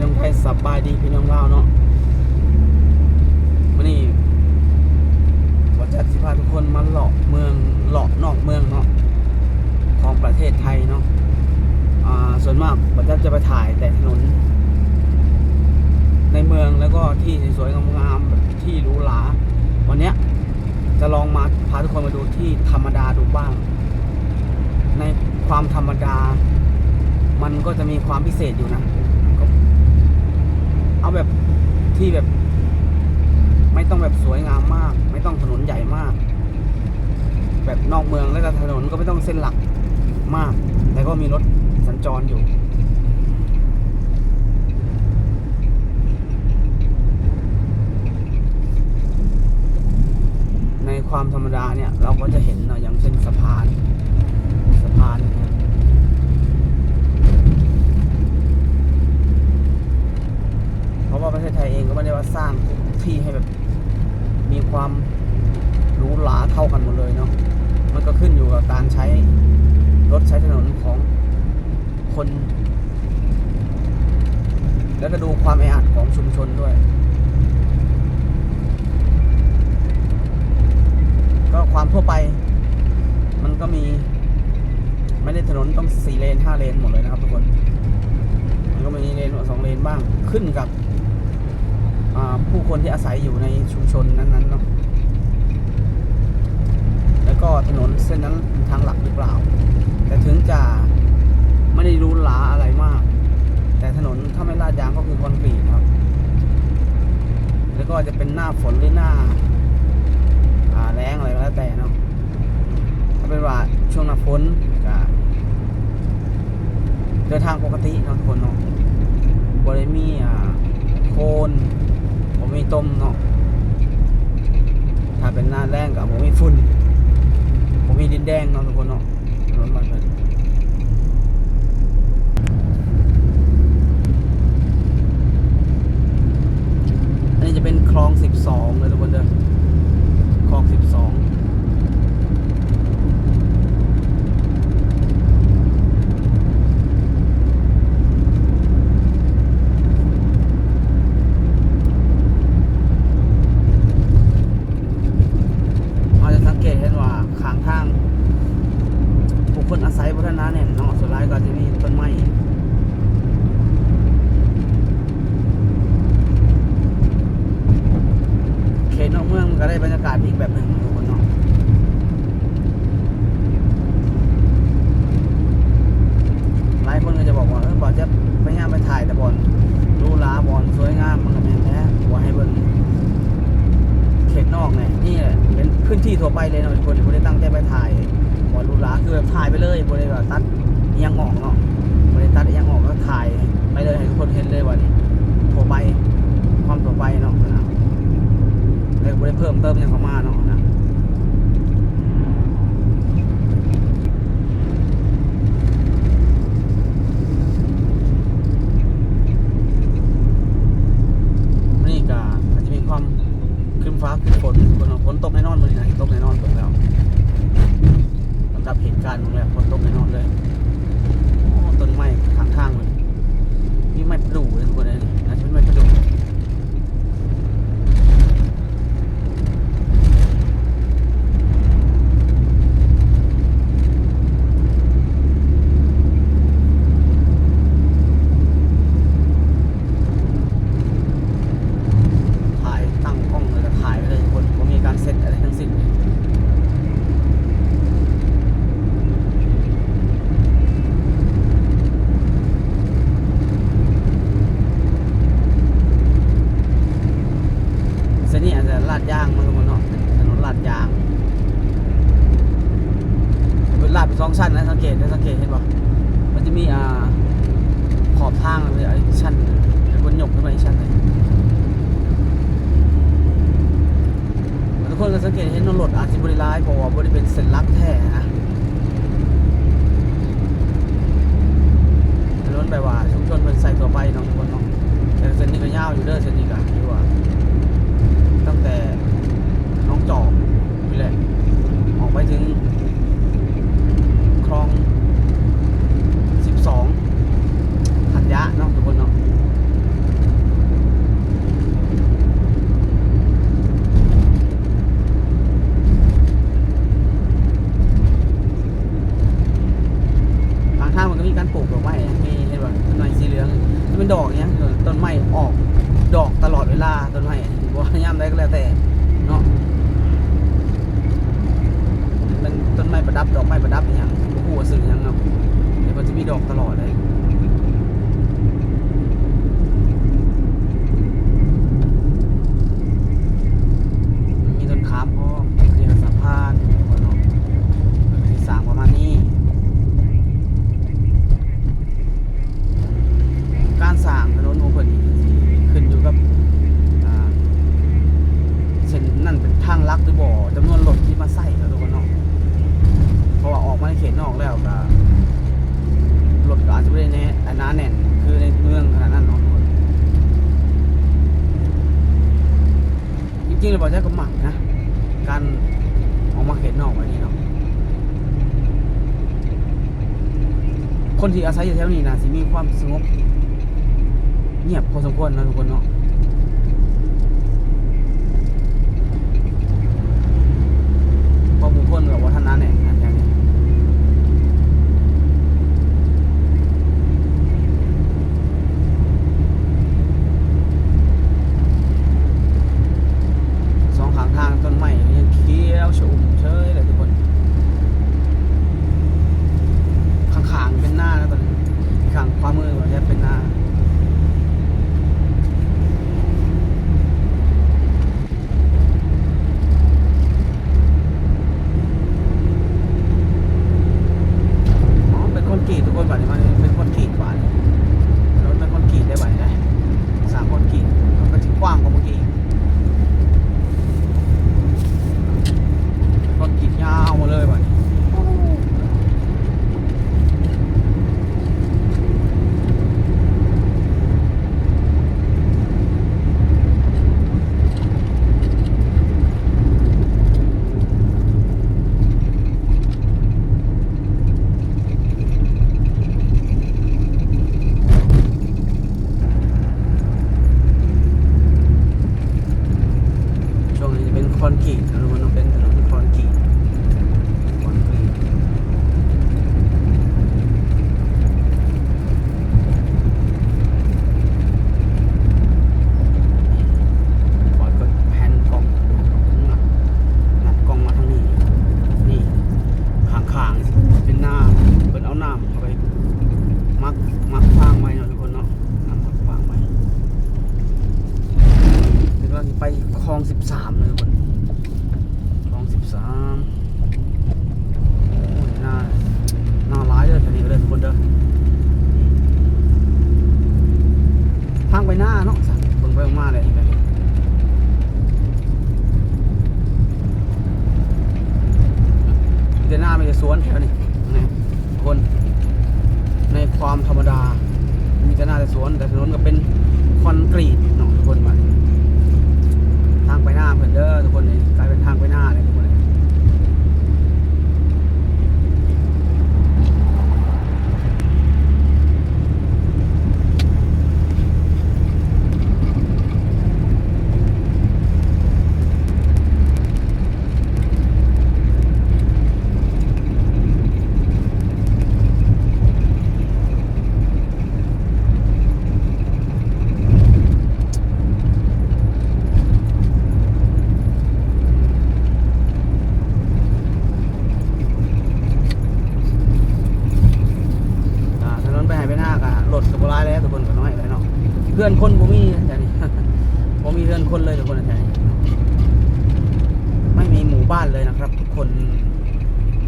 ี่น้องไทยสบายดีพี่น้องลาวเนาะวันนี้วัจัดสิพาทุกคนมาเลาะเมืองเลาะนอกเมืองเนาะของประเทศไทยเนาะอ่าส่วนมากวัจัดจะไปถ่ายแต่ถนน ในเมืองแล้วก็ที่สวยๆงามๆที่หรูหราวันเนี้ยจะลองมาพาทุกคนมาดูที่ธรรมดาดูบ้าง ในความธรรมดา มันก็จะมีความพิเศษอยู่นะ เอาแบบที่แบบ ไม่ต้องแบบสวยงามมาก ไม่ต้องถนนใหญ่มาก แบบนอกเมืองแล้วก็ถนนก็ไม่ต้องเส้นหลักมาก แต่ก็มีรถสัญจรอยู่ในความธรรมดาเนี่ย เราก็จะเห็นเนาะอย่างเช่นสะพานสะพาน เพราะว่าประเทศไทยเองก็ไม่ได้ว่าสร้างที่ให้แบบมีความหรูหราเท่ากันหมดเลยเนาะ มันก็ขึ้นอยู่กับการใช้รถใช้ถนนของคน แล้วก็ดูความแออัดของชุมชนด้วย ก็ความทั่วไป มันก็มี ไม่ได้ถนนต้องสี่เลนห้าเลนหมดเลยนะครับทุกคน มันก็มีเลนสองเลนบ้างขึ้นกับ ผู้คนที่อาศัยอยู่ในชุมชนนั้นๆเนาะแล้วก็ถนนเส้นนั้นทางหลักหรือเปล่า แต่ถึงจะไม่ได้รู้ลาอะไรมาก แต่ถนนถ้าไม่ลาดยางก็คือคอนกรีตครับ แล้วก็จะเป็นหน้าฝนหรือหน้าแรงอะไรก็แล้วแต่เนาะถ้าเป็นว่าช่วงหน้าฝนก็เดินทางปกติเนาะทุกคนเนาะบริมีอ่าโคน มมีต้มเนาะ ถ้าเป็นหน้าแรงกับผมมีฝุ่นผมมีดินแดงเนาะทุกคนเนาะถนนบ้านเป็นนี้จะเป็นคลอง 12เลยทุกคนเด้อ คลองสิบสองเราจะสังเกตเห็นว่าข้างทางผู้คนอาศัยพัฒนาเนี่ยเนาะส่วนหลายก็จะมีต้นไม้เขตนอกเมืองมันก็ได้บรรยากาศอีกแบบหนึ่งนะทุกคนเนาะ หลายคนก็จะบอกว่าเออบอลจะพยายามไปถ่ายแต่บอลรูหลาบอลสวยงามมันก็แม่นแท้หัวให้เบิ่งเขตนอกเนี่ยนี่แหละเป็นพื้นที่ทั่ว ไปเลยเนาะทุกคนที่บ่ได้ตั้งใจไปถ่ายบอลูลาคือแบบถ่ายไปเลยบนได้แบบตัดยังออกเนาะบนได้ตัดยังออกก็ถ่ายไปเลยให้ทุกคนเห็นเลยว่านี่ทั่วไปความทั่วไปเนาะนะแล้วก็บ่ได้เพิ่มเติมยังเข้ามาเนาะนะ นี่ก็อาจจะมีความครึ้มฟ้าครึ้มฝ นฝนฝนตกแน่นอนเลยนะตกแน่นอนตกแล้วสำหรับเหตุการณ์ตรงแล้วฝนตกแน่นอนเลยต้นไม้ข้างทางเลยนี่ไม้ประดู่เลยทุกคนเลยนี่นะเป็นไม้ประดู่ถ่ายตั้งกล้องเลยก็ถ่ายไปเลยทุกคนผมมีการเซตอะไรทั้งสิ้นเลย เส้นนี้อาจจะ ลาดยางมันทุกคนเนาะถนนลาดยางเป็นลาดเป็นสองชั้นนะสังเกตนะสังเกตเห็นป่ะมันจะมีอ่าขอบทางเลยไอ้ชั้นเป็นบนหยกขึ้นมาอีกชั้นหนึงทุกคนก็สังเกตเห็นรถอาจจะบริลายเพราะว่าบริเป็นเส้นลักแท้นะถนนแบบว่าชุมชนเป็นใส่ตัวไปเนาะทุกคนเนาะแต่เส้นนี้ก็ยาวอยู่เด้อเส้นนี้ก็ที่ว่าตั้งแต่น้อง จอกนี่ลยออกไปถึง คลอง 12ธัญญะเนาะทุกคนเนาะทางท่ามันก็มีการปลูกดอกไม้มีเห็นป่ะต้นไม้สีเหลืองมันเป็นดอกเนี้ยต้นไม้ออกดอกตลอดเวลาต้นไม้ว่าย่ำได้ก็แล้วแต่เนาะ ต้นไม้ประดับดอกไม้ประดับอย่างหัวสื่อหยังครับเดี๋ยวมันจะมีดอกตลอดเลย งๆเราบอกใช้ก็หมักนะ การออกมาเขตนอกแบบนี้เนาะ คนที่อาศัยอยู่แถวนี้นะสิมีความสงบเงียบพอสมควรนะทุกคนเนาะ ไปคลองสิบสามเลยทุกคนคลองสิบสามโอ้ยหน้าหน้าร้ายเลยแถวนี้เลยทุกคนเด้อทางไปหน้าเนาะสัตว์เบิ่งไปเบิ่งมาเลยแบบนี้มีแต่หน้าไม่จะสวนแถวนี้นี่ทุกคนในความธรรมดา มีแต่หน้าแต่สวนแต่ถนนก็เป็นคอนกรีตเนาะทุกคนมาทางไปห น้าเพื่อนเด้อทุกคนนี่กลายเป็นทางไปหน้าเลยทุกคนเลยอ่าถนนไปหายไปหน้ากะรถกับร้ายแล้วทุกคนก็น้อยไปเนาะเพื่อนคนบ่มีแต่นี่ บ่มีเพื่อนคนเลยทุกคนแต่นี่ไม่มีหมู่ บ้านเลยนะครับ ทุกคน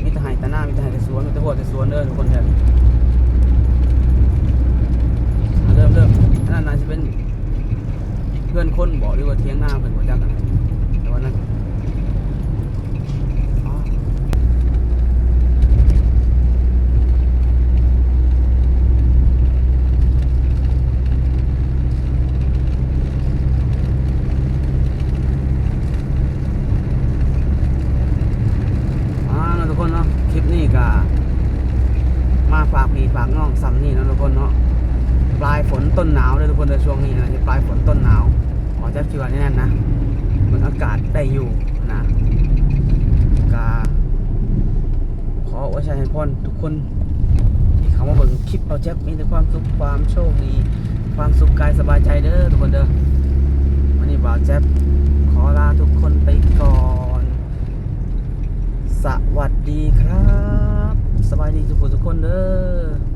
มีแต่ไห้แต่หน้ามิตรหายแต่สวนมิตรหัวแต่สวนเด้อทุกคนแถวนี้อ่ยเริ่มเริ่มอันนั้นน่าจะเป็นเพื่อนคนบอกหรือว่าเทียงหน้าเพื่อนหัวจักกันแต่ว่านั้นอ๋อ อ่าทุกคนเนาะคลิปนี้ก็มาฝากพี่ฝากน้องซ้ำนี่นะทุกคนเนาะปลายฝนต้นหนาวเลยทุกคนในช่วงนี้นะที่ปลายฝนต้นหนาว ขอจะเชื่อแน่นนะมันอากาศได้อยู่นะกาขออวยชัยให้พรทุกคนที่เขามาเบิ่งคลิปเราแจ๊บมีแต่ความสุขความโชคดี ความสุขกายสบายใจเด้อทุกคนเด้อวันนี้บ่าวแจ๊บขอลาทุกคนไปก่อน สวัสดีครับ สบายดีทุกคนทุกคนเด้อ